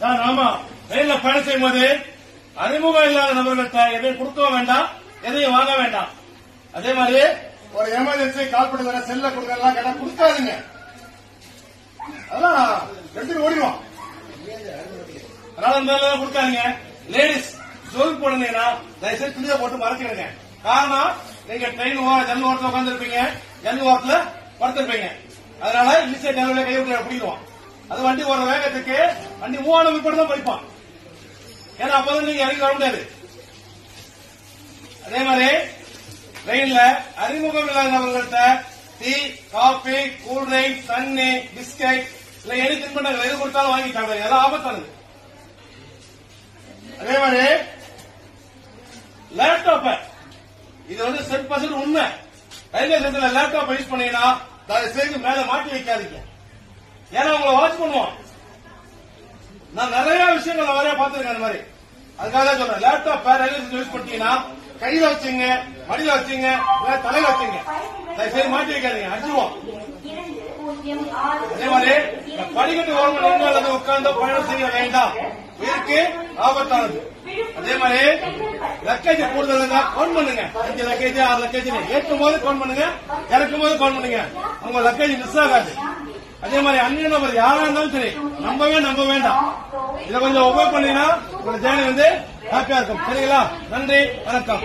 Sir ஆமா. ரயில்ல பயணம் செய்யும் போது அறிமுகம் இல்லாத நபர்கள்ட்ட எதையும் கொடுக்கவும் வேண்டாம் எதையும் வாங்க வேண்டாம். அதே மாதிரி ஒரு எமர்ஜென்சி கால் பண்ணி வர செல்ல கொடுக்கலாம் கேட்டா கொடுக்காதீங்க. அதெல்லாம் எடுத்துட்டு ஓடிடுவோம். அதனால கொடுக்காதீங்க. லேடிஸ் சொல் போடுனீங்கன்னா தயவுசெய்து துணியை போட்டு மறைச்சிடுங்க. காரணம் நீங்க ட்ரெயின் ஓர ஜன்னல் ஓரத்தில் உட்காந்துருப்பீங்க ஜன்னல் ஓரத்தில் படுத்திருப்பீங்க. அதனால ஈஸியா ஜன்னல கைவிட்டு பிடிக்குவோம் அது வண்டி ஓடுற வேகத்துக்கு வண்டி மூவான விற்பனை தான் போய்ப்பான் ஏன்னா அப்பதான் நீங்க இறங்கி வர முடியாது. அதே மாதிரி ரயில்ல அறிமுகம் இல்லாத நபர்கள்ட்ட டீ காபி கூல் ட்ரிங்க் தண்ணி பிஸ்கட் இல்ல எனி தின்பண்டங்கள் எது கொடுத்தாலும் வாங்கி சாப்பிடுங்க எல்லாம் ஆபத்தானது அதே. மாதிரி லேப்டாப்ப இது வந்து செட் பர்சன்ட் உண்மை. ரயில்வே ஸ்டேஷன்ல லேப்டாப் யூஸ் பண்ணீங்கன்னா தயவு செய்து மேல மாட்டி வைக்காதீங்க. ஏன்னா உங்களை வாட்ச் பண்ணுவோம். நான் நிறைய விஷயங்கள் நிறைய பார்த்திருக்கேன் அந்த மாதிரி. அதுக்காக தான் சொல்றேன். லேப்டாப் ரயில்வே யூஸ் பண்ணிட்டீங்கன்னா கையில வச்சுங்க மடியில வச்சுங்க இல்ல தலையில வச்சுங்க. தயவு செய்து மாட்டி வைக்காதீங்க அடிச்சுவோம் அதே மாதிரி படிக்கட்டு ஓரங்கள் அல்லது உட்கார்ந்து பயணம் செய்ய வேண்டாம். உயிருக்கு ஆபத்தானது. அதே மாதிரி லக்கேஜ் கூடுதல் இருந்தா கவுண்ட் பண்ணுங்க. அஞ்சு லக்கேஜ் ஆறு லக்கேஜ் ஏற்றும் போது கவுண்ட் பண்ணுங்க இறக்கும் போது கவுண்ட் பண்ணுங்க. உங்க லக்கேஜ் மிஸ் ஆகாது. அதே மாதிரி அந்நிய நபர் யாரா இருந்தாலும் சரி நம்பவே நம்ப வேண்டாம். இதை கொஞ்சம் உபயோக பண்ணீங்கன்னா உங்களோட ஜேர்னி வந்து ஹாப்பியா இருக்கும். சரிங்களா? நன்றி வணக்கம்.